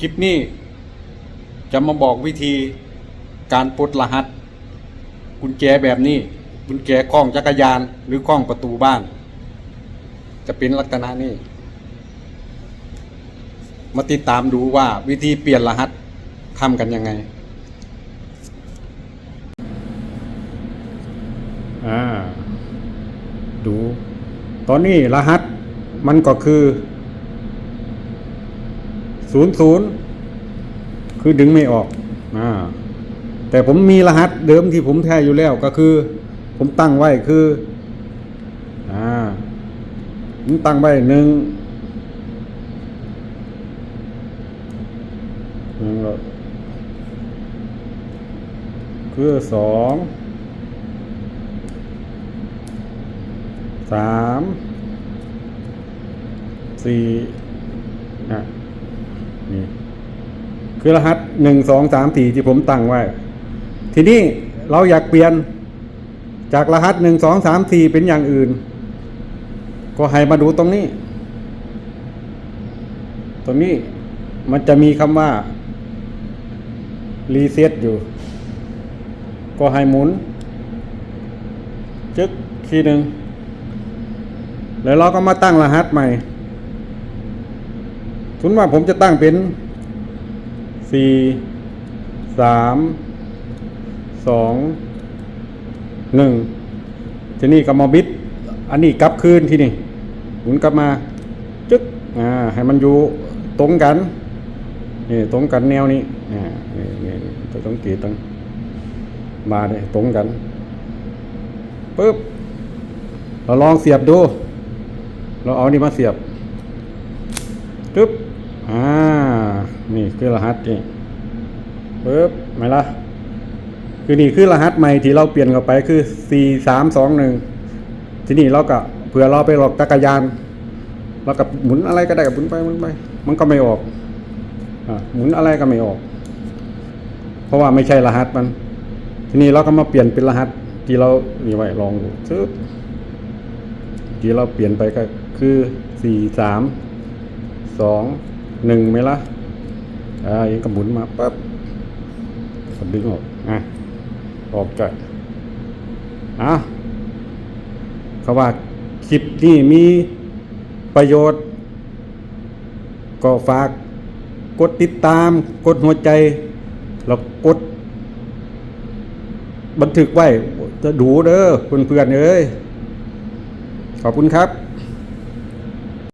คลิปนี้ จะมาบอกวิธีการปลดรหัส กุญแจแบบนี้ กุญแจคล้องจักรยานหรือคล้องประตูบ้าน จะเป็นลักษณะนี้ มาติดตามดูว่าวิธีเปลี่ยนรหัสทำกันยังไงอ่าดู ตอนนี้รหัสมันก็คือ ศูนย์ศูนย์คือดึงไม่ออกอ่าแต่ผมมีรหัสเดิมที่ผมแท้อยู่แล้วก็คือ ผมตั้งไว้คืออ่าผมตั้งไว้หนึ่งหนึ่งคือสองสามสี่นะ นี่คือรหัสหนึ่งสองสามสี่ที่ผมตั้งไว้ ทีนี้เราอยากเปลี่ยนจากรหัสหนึ่งสองสามสี่เป็นอย่างอื่น ก็ให้มาดูตรงนี้ ตรงนี้มันจะมีคำว่ารีเซ็ตอยู่ ก็ให้หมุน จึ๊กทีหนึ่งแล้วเราก็มาตั้งรหัสใหม่ สมมติว่าผมจะตั้งเป็นสี่สามสองหนึ่งทีนี้ก็มาบิด อันนี้กลับคืนที่นี่หมุนกลับมา จึ๊กอ่าให้มันอยู่ตรงกันนี่ตรงกันแนวนี้อ่านี่นี่จะต้องกีดต้งมาเลยตรงกันปึ๊บเราลองเสียบดู เราเอานี่มาเสียบปึ๊บ อ่า นี่คือรหัสนี่ปึ๊บไหมล่ะ คือนี่คือรหัสใหม่ที่เราเปลี่ยนเข้าไปคือสี่สามสองหนึ่งทีนี้เราก็เผื่อเราไปหลอกจักรยานเรากับหมุนอะไรก็ได้กับหมุนไปหมุนไป มันก็ไม่ออกอ่าหมุนอะไรก็ไม่ออก เพราะว่าไม่ใช่รหัสมัน ทีนี้เราก็มาเปลี่ยนเป็นรหัส ที่เรานี่ไว้ลองดูซึบที่เราเปลี่ยนไปก็คือสี่สามสอง หนึ่งไหมล่ะอ่ายังก็หมุนมาปั๊บก็ดึงออกอะออกจ่อยอะเขาว่าคลิปนี้มีประโยชน์ ก็ฝากกดติดตาม กดหัวใจ แล้วกด บันทึกไว้จะดูเด้อเพื่อนๆเอ้ยขอบคุณครับ